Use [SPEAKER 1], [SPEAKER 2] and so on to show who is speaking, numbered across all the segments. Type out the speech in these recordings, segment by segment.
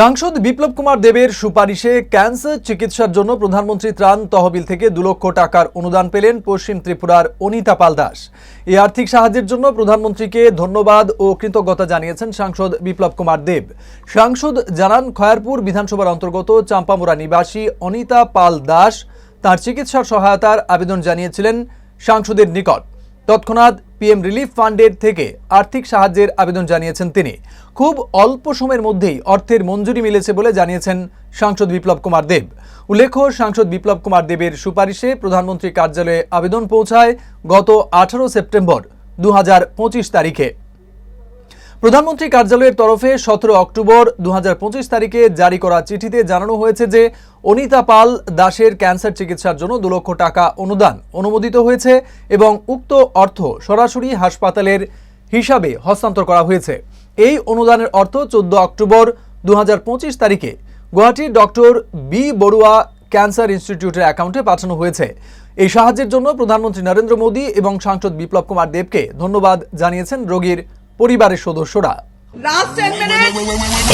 [SPEAKER 1] সাংসদ বিপ্লব কুমার দেবের সুপারিশে ক্যান্সার চিকিৎসার জন্য প্রধানমন্ত্রী ত্রাণ তহবিল থেকে দু লক্ষ টাকার অনুদান পেলেন পশ্চিম ত্রিপুরার অনিতা পাল দাস। এই আর্থিক সাহায্যের জন্য প্রধানমন্ত্রীকে ধন্যবাদ ও কৃতজ্ঞতা জানিয়েছেন সাংসদ বিপ্লব কুমার দেব। সাংসদ জানান, খয়ারপুর বিধানসভার অন্তর্গত চাম্পামুরা নিবাসী অনিতা পাল দাস তার চিকিৎসার সহায়তার আবেদন জানিয়েছিলেন সাংসদের নিকট। তৎক্ষণাৎ পিএম রিলিফ ফান্ডের থেকে আর্থিক সাহায্যের আবেদন জানিয়েছেন তিনি। খুব অল্প সময়ের মধ্যেই অর্থের মঞ্জুরি মিলেছে বলে জানিয়েছেন সাংসদ বিপ্লব কুমার দেব। উল্লেখ্য, সাংসদ বিপ্লব কুমার দেবের সুপারিশে প্রধানমন্ত্রী কার্যালয়ে আবেদন পৌঁছায় গত আঠারো সেপ্টেম্বর দু হাজার পঁচিশ তারিখে। প্রধানমন্ত্রী কার্যালয়ের তরফে সতেরো অক্টোবর দু হাজার পঁচিশ তারিখে জারি করা চিঠিতে জানানো হয়েছে যে অনিতা পাল দাসের ক্যান্সার চিকিৎসার জন্য দু লক্ষ টাকা অনুদান অনুমোদিত হয়েছে এবং উক্ত অর্থ সরাসরি হাসপাতালের হিসাবে হস্তান্তর করা হয়েছে। এই অনুদানের অর্থ চোদ্দ অক্টোবর দু হাজার পঁচিশ তারিখে গুয়াহাটির ডক্টর বি বড়ুয়া ক্যান্সার ইনস্টিটিউটের অ্যাকাউন্টে পাঠানো হয়েছে। এই সাহায্যের জন্য প্রধানমন্ত্রী নরেন্দ্র মোদী এবং সাংসদ বিপ্লব কুমার দেবকে ধন্যবাদ জানিয়েছেন রোগীর পরিবারের সদস্যরা
[SPEAKER 2] Last 10 minutes.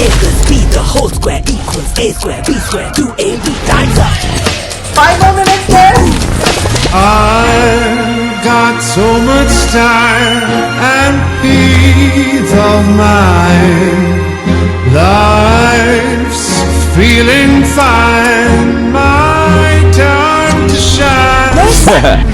[SPEAKER 3] A plus B, the whole square equals A square, B square, 2AB times up.
[SPEAKER 2] Five more minutes, please.
[SPEAKER 4] I've got so much time and peace of mind. Life's feeling fine. My time to shine.